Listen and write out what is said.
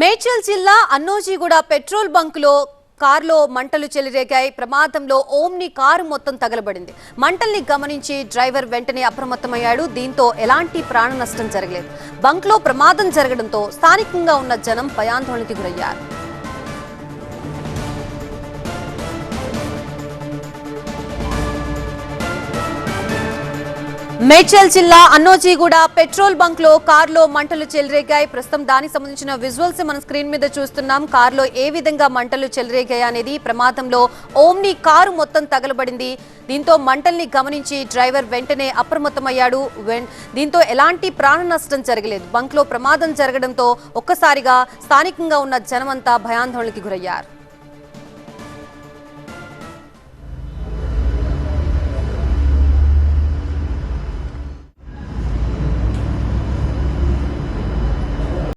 మేడ్చల్ జిల్లా అన్నోజీగూడ పెట్రోల్ బంకులో కారులో మంటలు చెలరేగాయి. ప్రమాదంలో ఓమ్ని కారు మొత్తం తగలబడింది. మంటల్ని గమనించి డ్రైవర్ వెంటనే అప్రమత్తమయ్యాడు. దీంతో ఎలాంటి ప్రాణ నష్టం జరగలేదు. బంక్లో ప్రమాదం జరగడంతో స్థానికంగా ఉన్న జనం భయాందోళనకి గురయ్యారు. మేడ్చల్ జిల్లా అన్నోజీగూడ పెట్రోల్ బంక్లో కారులో మంటలు చెలరేగాయి. ప్రస్తుతం దానికి సంబంధించిన విజువల్స్ మనం స్క్రీన్ మీద చూస్తున్నాం. కారులో ఏ విధంగా మంటలు చెలరేగాయి అనేది ప్రమాదంలో ఓమ్ని కారు మొత్తం తగలబడింది. దీంతో మంటల్ని గమనించి డ్రైవర్ వెంటనే అప్రమత్తమయ్యాడు. దీంతో ఎలాంటి ప్రాణ నష్టం జరగలేదు. బంక్లో ప్రమాదం జరగడంతో ఒక్కసారిగా స్థానికంగా ఉన్న జనమంతా భయాందోళనకి గురయ్యారు.